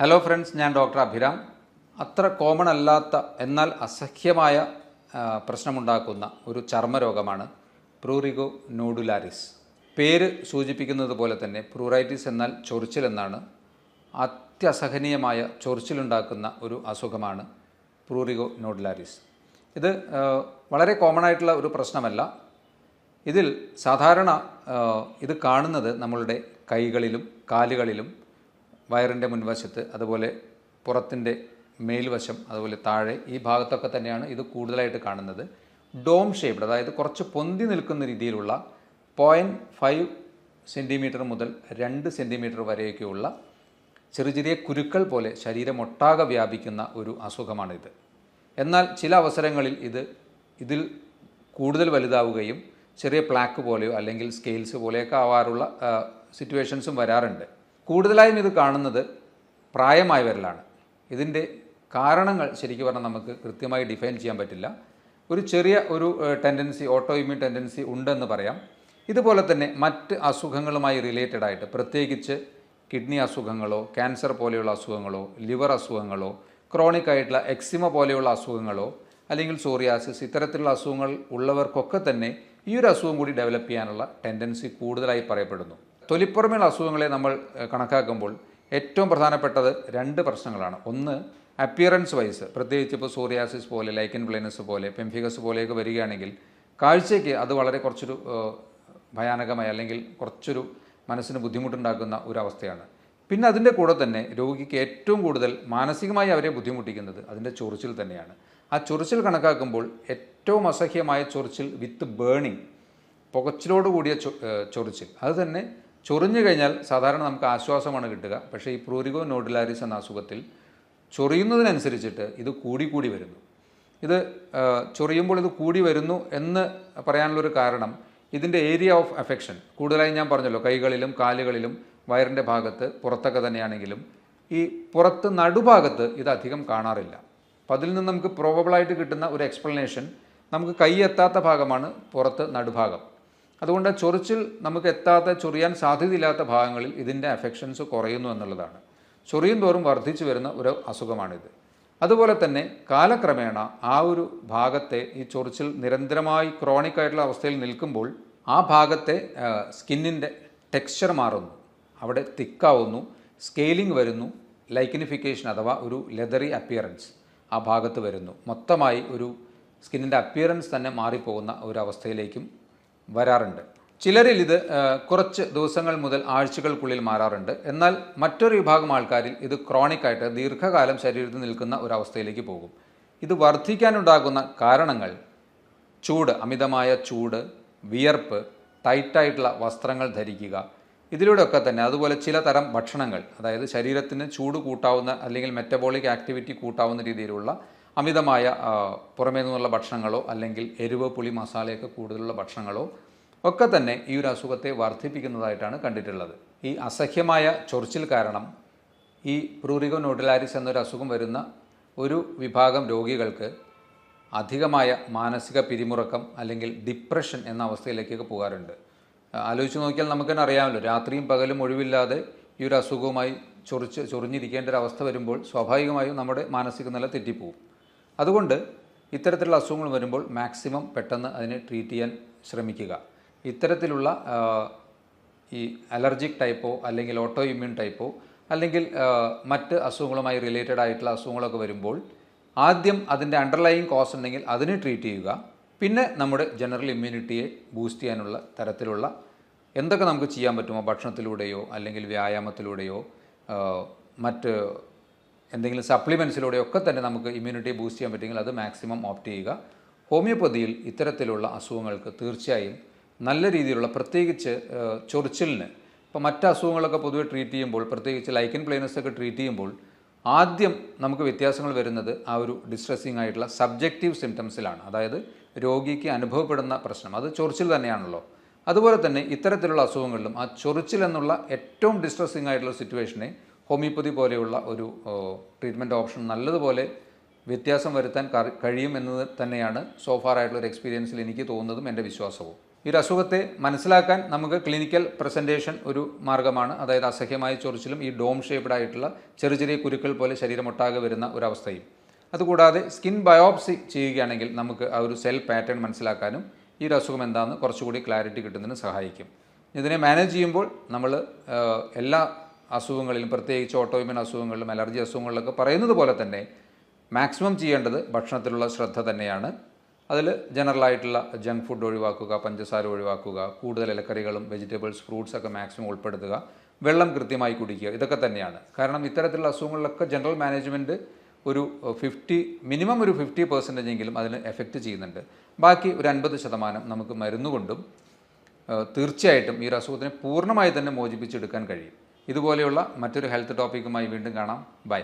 Hello friends ഞാൻ doctor Abhiram. അത്ര common അല്ലാത്ത എന്നാൽ അസഹ്യമായ പ്രശ്നമുണ്ടാക്കുന്ന ഒരു ചർമ്മരോഗമാണ് പ്രൂറിഗോ നോഡുലാരിസ് പേര് സൂചിപ്പിക്കുന്നത് പോലെ തന്നെ പ്രൂറൈറ്റിസ് എന്നാൽ ചൊറിച്ചിൽ എന്നാണ്. അത്യസഹനീയമായ ചൊറിച്ചിലുണ്ടാക്കുന്ന ഒരു അസുഖമാണ് പ്രൂറിഗോ നോഡുലാരിസ് ഇത് വളരെ കോമൺ ആയിട്ടുള്ള ഒരു പ്രശ്നമല്ല. ഇതിൽ സാധാരണ ഇത് കാണുന്നത് നമ്മളുടെ കൈകളിലും കാലുകളിലും വയറിന്റെ മുൻവശത്ത് അതുപോലെ പുറത്തിന്റെ മേൽവശം അതുപോലെ താഴെ ഈ ഭാഗത്തൊക്കെ തന്നെയാണ് ഇത് കൂടുതലായിട്ട് കാണുന്നത്. ഡോം ഷേപ്ഡ് അതായത് കുറച്ച് പൊന്തി നിൽക്കുന്ന രീതിയിലുള്ള പോയിന്റ് ഫൈവ് സെന്റിമീറ്റർ മുതൽ രണ്ട് സെന്റിമീറ്റർ വരെയൊക്കെയുള്ള ചെറിയ ചെറിയ കുരുക്കൾ പോലെ ശരീരമൊട്ടാകെ വ്യാപിക്കുന്ന ഒരു അസുഖമാണിത്. എന്നാൽ ചില അവസരങ്ങളിൽ ഇത് ഇതിൽ കൂടുതൽ വലുതാവുകയും ചെറിയ പ്ലാക്ക് പോലെയോ അല്ലെങ്കിൽ സ്കെയിൽസ് പോലെയൊക്കെ ആവാറുള്ള സിറ്റുവേഷൻസും വരാറുണ്ട്. കൂടുതലായും ഇത് കാണുന്നത് പ്രായമായവരിലാണ്. ഇതിന്റെ കാരണങ്ങൾ ശരിക്കും പറഞ്ഞാൽ നമുക്ക് കൃത്യമായി ഡിഫൈൻ ചെയ്യാൻ പറ്റില്ല. ഒരു ചെറിയ ഒരു ടെൻഡൻസി ഓട്ടോ ഇമ്യൂൺ ടെൻഡൻസി ഉണ്ടെന്ന് പറയാം. ഇതുപോലെ തന്നെ മറ്റ് അസുഖങ്ങളുമായി റിലേറ്റഡ് ആയിട്ട് പ്രത്യേകിച്ച് കിഡ്നി അസുഖങ്ങളോ ക്യാൻസർ പോലെയുള്ള അസുഖങ്ങളോ ലിവർ അസുഖങ്ങളോ ക്രോണിക് ആയിട്ടുള്ള എക്സിമ പോലെയുള്ള അസുഖങ്ങളോ അല്ലെങ്കിൽ സോറിയാസിസ് ഇത്തരത്തിലുള്ള അസുഖങ്ങൾ ഉള്ളവർക്കൊക്കെ തന്നെ ഈ ഒരു അസുഖം കൂടി ഡെവലപ്പ് ചെയ്യാനുള്ള ടെൻഡൻസി കൂടുതലായി പറയപ്പെടുന്നു. തൊലിപ്പുറമേയുള്ള അസുഖങ്ങളെ നമ്മൾ കണക്കാക്കുമ്പോൾ ഏറ്റവും പ്രധാനപ്പെട്ടത് രണ്ട് പ്രശ്നങ്ങളാണ്. ഒന്ന് അപ്പിയറൻസ് വൈസ് പ്രത്യേകിച്ച് ഇപ്പോൾ സോറിയാസിസ് പോലെ ലൈക്കൻ ബ്ലൈനസ് പോലെ പെംഫിഗസ് പോലെയൊക്കെ വരികയാണെങ്കിൽ കാഴ്ചയ്ക്ക് അത് വളരെ കുറച്ചൊരു ഭയാനകമായ അല്ലെങ്കിൽ കുറച്ചൊരു മനസ്സിന് ബുദ്ധിമുട്ടുണ്ടാക്കുന്ന ഒരു അവസ്ഥയാണ് പിന്നെ അതിന്റെ കൂടെ തന്നെ രോഗിക്ക് ഏറ്റവും കൂടുതൽ മാനസികമായി അവരെ ബുദ്ധിമുട്ടിക്കുന്നത് അതിന്റെ ചൊറിച്ചിൽ തന്നെയാണ്. ആ ചൊറിച്ചിൽ കണക്കാക്കുമ്പോൾ ഏറ്റവും അസഹ്യമായ ചൊറിച്ചിൽ വിത്ത് ബേണിംഗ് പുകച്ചിലോട് കൂടിയ ചൊറിച്ചിൽ. അത് തന്നെ ചൊറിഞ്ഞു കഴിഞ്ഞാൽ സാധാരണ നമുക്ക് ആശ്വാസമാണ് കിട്ടുക. പക്ഷേ ഈ പ്രൂരിഗോ നോഡുലാരിസ് എന്ന അസുഖത്തിൽ ചൊറിയുന്നതിനനുസരിച്ചിട്ട് ഇത് കൂടി കൂടി വരുന്നു. ഇത് ചൊറിയുമ്പോൾ ഇത് കൂടി വരുന്നു എന്ന് പറയാനുള്ളൊരു കാരണം ഇതിന്റെ ഏരിയ ഓഫ് അഫെക്ഷൻ. കൂടുതലായി ഞാൻ പറഞ്ഞല്ലോ കൈകളിലും കാലുകളിലും വയറിന്റെ ഭാഗത്ത് പുറത്തൊക്കെ തന്നെയാണെങ്കിലും ഈ പുറത്ത് നടുഭാഗത്ത് ഇത് അധികം കാണാറില്ല. അപ്പം അതിൽ നിന്ന് നമുക്ക് പ്രോബബിളായിട്ട് കിട്ടുന്ന ഒരു എക്സ്പ്ലനേഷൻ നമുക്ക് കൈ എത്താത്ത ഭാഗമാണ് പുറത്ത് നടുഭാഗം. അതുകൊണ്ട് ചൊറിച്ചിൽ നമുക്ക് എത്താത്ത ചൊറിയാൻ സാധ്യതയില്ലാത്ത ഭാഗങ്ങളിൽ ഇതിന്റെ അഫെക്ഷൻസ് കുറയുന്നു എന്നുള്ളതാണ്. ചൊറിയും തോറും വർദ്ധിച്ചു വരുന്ന ഒരു അസുഖമാണിത്. അതുപോലെ തന്നെ കാലക്രമേണ ആ ഒരു ഭാഗത്തെ ഈ ചൊറിച്ചിൽ നിരന്തരമായി ക്രോണിക് ആയിട്ടുള്ള അവസ്ഥയിൽ നിൽക്കുമ്പോൾ ആ ഭാഗത്തെ സ്കിന്നിന്റെ ടെക്സ്ചർ മാറുന്നു. അവിടെ തിക്കാവുന്നു സ്കെയിലിംഗ് വരുന്നു ലൈക്കനിഫിക്കേഷൻ അഥവാ ഒരു ലെതറി അപ്പിയറൻസ് ആ ഭാഗത്ത് വരുന്നു. മൊത്തമായി ഒരു സ്കിന്നിന്റെ അപ്പിയറൻസ് തന്നെ മാറിപ്പോകുന്ന ഒരു അവസ്ഥയിലേക്കും വരാറുണ്ട്. ചിലരിൽ ഇത് കുറച്ച് ദിവസങ്ങൾ മുതൽ ആഴ്ചകൾക്കുള്ളിൽ മാറാറുണ്ട്. എന്നാൽ മറ്റൊരു വിഭാഗം ആൾക്കാരിൽ ഇത് ക്രോണിക് ആയിട്ട് ദീർഘകാലം ശരീരത്തിൽ നിൽക്കുന്ന ഒരു അവസ്ഥയിലേക്ക് പോകും. ഇത് വർദ്ധിക്കാനുണ്ടാകുന്ന കാരണങ്ങൾ ചൂട് അമിതമായ ചൂട് വിയർപ്പ് ടൈറ്റായിട്ടുള്ള വസ്ത്രങ്ങൾ ധരിക്കുക ഇതിലൂടെയൊക്കെ തന്നെ അതുപോലെ ചില തരം ഭക്ഷണങ്ങൾ അതായത് ശരീരത്തിന് ചൂട് കൂട്ടാവുന്ന അല്ലെങ്കിൽ മെറ്റബോളിക് ആക്ടിവിറ്റി കൂട്ടാവുന്ന രീതിയിലുള്ള അമിതമായ പുറമേ നിന്നുള്ള ഭക്ഷണങ്ങളോ അല്ലെങ്കിൽ എരിവ് പുളി മസാലയൊക്കെ കൂടുതലുള്ള ഭക്ഷണങ്ങളോ ഒക്കെ തന്നെ ഈ ഒരു അസുഖത്തെ വർദ്ധിപ്പിക്കുന്നതായിട്ടാണ് കണ്ടിട്ടുള്ളത്. ഈ അസഹ്യമായ ചൊറിച്ചിൽ കാരണം ഈ പ്രൂറിഗോ നോഡുലാരിസ് എന്നൊരു അസുഖം വരുന്ന ഒരു വിഭാഗം രോഗികൾക്ക് അധികമായ മാനസിക പിരിമുറക്കം അല്ലെങ്കിൽ ഡിപ്രഷൻ എന്ന അവസ്ഥയിലേക്കൊക്കെ പോകാറുണ്ട്. ആലോചിച്ച് നോക്കിയാൽ നമുക്ക് തന്നെ അറിയാമല്ലോ രാത്രിയും പകലും ഒഴിവില്ലാതെ ഈ ഒരു അസുഖവുമായി ചൊറിച്ച് ചൊറിഞ്ഞിരിക്കേണ്ട ഒരു അവസ്ഥ വരുമ്പോൾ സ്വാഭാവികമായും നമ്മുടെ മാനസിക നില തെറ്റിപ്പോവും. അതുകൊണ്ട് ഇത്തരത്തിലുള്ള അസുഖങ്ങൾ വരുമ്പോൾ മാക്സിമം പെട്ടെന്ന് അതിനെ ട്രീറ്റ് ചെയ്യാൻ ശ്രമിക്കുക. ഇത്തരത്തിലുള്ള ഈ അലർജിക് ടൈപ്പോ അല്ലെങ്കിൽ ഓട്ടോ ഇമ്മ്യൂൺ ടൈപ്പോ അല്ലെങ്കിൽ മറ്റ് അസുഖങ്ങളുമായി റിലേറ്റഡ് ആയിട്ടുള്ള അസുഖങ്ങളൊക്കെ വരുമ്പോൾ ആദ്യം അതിന്റെ അണ്ടർലൈങ് കോസ് ഉണ്ടെങ്കിൽ അതിനെ ട്രീറ്റ് ചെയ്യുക. പിന്നെ നമ്മുടെ ജനറൽ ഇമ്മ്യൂണിറ്റിയെ ബൂസ്റ്റ് ചെയ്യാനുള്ള തരത്തിലുള്ള എന്തൊക്കെ നമുക്ക് ചെയ്യാൻ പറ്റുമോ? ഭക്ഷണത്തിലൂടെയോ അല്ലെങ്കിൽ വ്യായാമത്തിലൂടെയോ മറ്റ് എന്തെങ്കിലും സപ്ലിമെൻസിലൂടെയൊക്കെ തന്നെ നമുക്ക് ഇമ്മ്യൂണിറ്റി ബൂസ്റ്റ് ചെയ്യാൻ പറ്റുമെങ്കിൽ അത് മാക്സിമം ഓപ്റ്റ് ചെയ്യുക. ഹോമിയോപ്പതിയിൽ ഇത്തരത്തിലുള്ള അസുഖങ്ങൾക്ക് തീർച്ചയായും നല്ല രീതിയിലുള്ള പ്രത്യേകിച്ച് ചൊറിച്ചിലിന് ഇപ്പോൾ മറ്റ് അസുഖങ്ങളൊക്കെ പൊതുവെ ട്രീറ്റ് ചെയ്യുമ്പോൾ പ്രത്യേകിച്ച് ലൈക്കൻ പ്ലെയിനസ് ഒക്കെ ട്രീറ്റ് ചെയ്യുമ്പോൾ ആദ്യം നമുക്ക് വ്യത്യാസങ്ങൾ വരുന്നത് ആ ഒരു ഡിസ്ട്രെസ്സിങ് ആയിട്ടുള്ള സബ്ജക്റ്റീവ് സിംറ്റംസിലാണ് അതായത് രോഗിക്ക് അനുഭവപ്പെടുന്ന പ്രശ്നം. അത് ചൊറിച്ചിൽ തന്നെയാണല്ലോ. അതുപോലെ തന്നെ ഇത്തരത്തിലുള്ള അസുഖങ്ങളിലും ആ ചൊറിച്ചിൽ എന്നുള്ള ഏറ്റവും ഡിസ്ട്രെസ്സിങ് ആയിട്ടുള്ള സിറ്റുവേഷനെ ഹോമിയോപ്പതി പോലെയുള്ള ഒരു ട്രീറ്റ്മെന്റ് ഓപ്ഷൻ നല്ലതുപോലെ വ്യത്യാസം വരുത്താൻ കഴിയും എന്ന് തന്നെയാണ് സോഫാർ ആയിട്ടുള്ള ഒരു എക്സ്പീരിയൻസിൽ എനിക്ക് തോന്നുന്നതും എന്റെ വിശ്വാസവും. ഈ ഒരു അസുഖത്തെ മനസ്സിലാക്കാൻ നമുക്ക് ക്ലിനിക്കൽ പ്രസന്റേഷൻ ഒരു മാർഗമാണ് അതായത് അസഹ്യമായ ചൊറിച്ചിലും ഈ ഡോം ഷേപ്ഡ് ആയിട്ടുള്ള ചെറിയ ചെറിയ കുരുക്കൾ പോലെ ശരീരമൊട്ടാകെ വരുന്ന ഒരവസ്ഥയും അതുകൂടാതെ സ്കിൻ ബയോപ്സി ചെയ്യുകയാണെങ്കിൽ നമുക്ക് ആ ഒരു സെൽ പാറ്റേൺ മനസ്സിലാക്കാനും ഈ ഒരു അസുഖം എന്താണെന്ന് കുറച്ചുകൂടി ക്ലാരിറ്റി കിട്ടുന്നതിന് സഹായിക്കും. ഇതിനെ മാനേജ് ചെയ്യുമ്പോൾ നമ്മൾ എല്ലാ അസുഖങ്ങളിലും പ്രത്യേകിച്ച് ഓട്ടോയിമൻ അസുഖങ്ങളിലും അലർജി അസുഖങ്ങളിലൊക്കെ പറയുന്നത് പോലെ തന്നെ മാക്സിമം ചെയ്യേണ്ടത് ഭക്ഷണത്തിലുള്ള ശ്രദ്ധ തന്നെയാണ്. അതിൽ ജനറലായിട്ടുള്ള ജങ്ക് ഫുഡ് ഒഴിവാക്കുക പഞ്ചസാര ഒഴിവാക്കുക കൂടുതൽ ഇലക്കറികളും വെജിറ്റബിൾസ് ഫ്രൂട്ട്സ് ഒക്കെ മാക്സിമം ഉൾപ്പെടുത്തുക വെള്ളം കൃത്യമായി കുടിക്കുക ഇതൊക്കെ തന്നെയാണ്. കാരണം ഇത്തരത്തിലുള്ള അസുഖങ്ങളിലൊക്കെ ജനറൽ മാനേജ്മെന്റ് ഒരു ഫിഫ്റ്റി മിനിമം ഒരു ഫിഫ്റ്റി പെർസെന്റേജ് എങ്കിലും അതിന് എഫക്റ്റ് ചെയ്യുന്നുണ്ട്. ബാക്കി ഒരു അൻപത് ശതമാനം നമുക്ക് മരുന്നുകൊണ്ടും തീർച്ചയായിട്ടും ഈ ഒരു അസുഖത്തിനെ പൂർണമായി തന്നെ മോചിപ്പിച്ചെടുക്കാൻ കഴിയും. ഇതുപോലെയുള്ള മറ്റൊരു ഹെൽത്ത് ടോപ്പിക്കുമായി വീണ്ടും കാണാം. ബൈ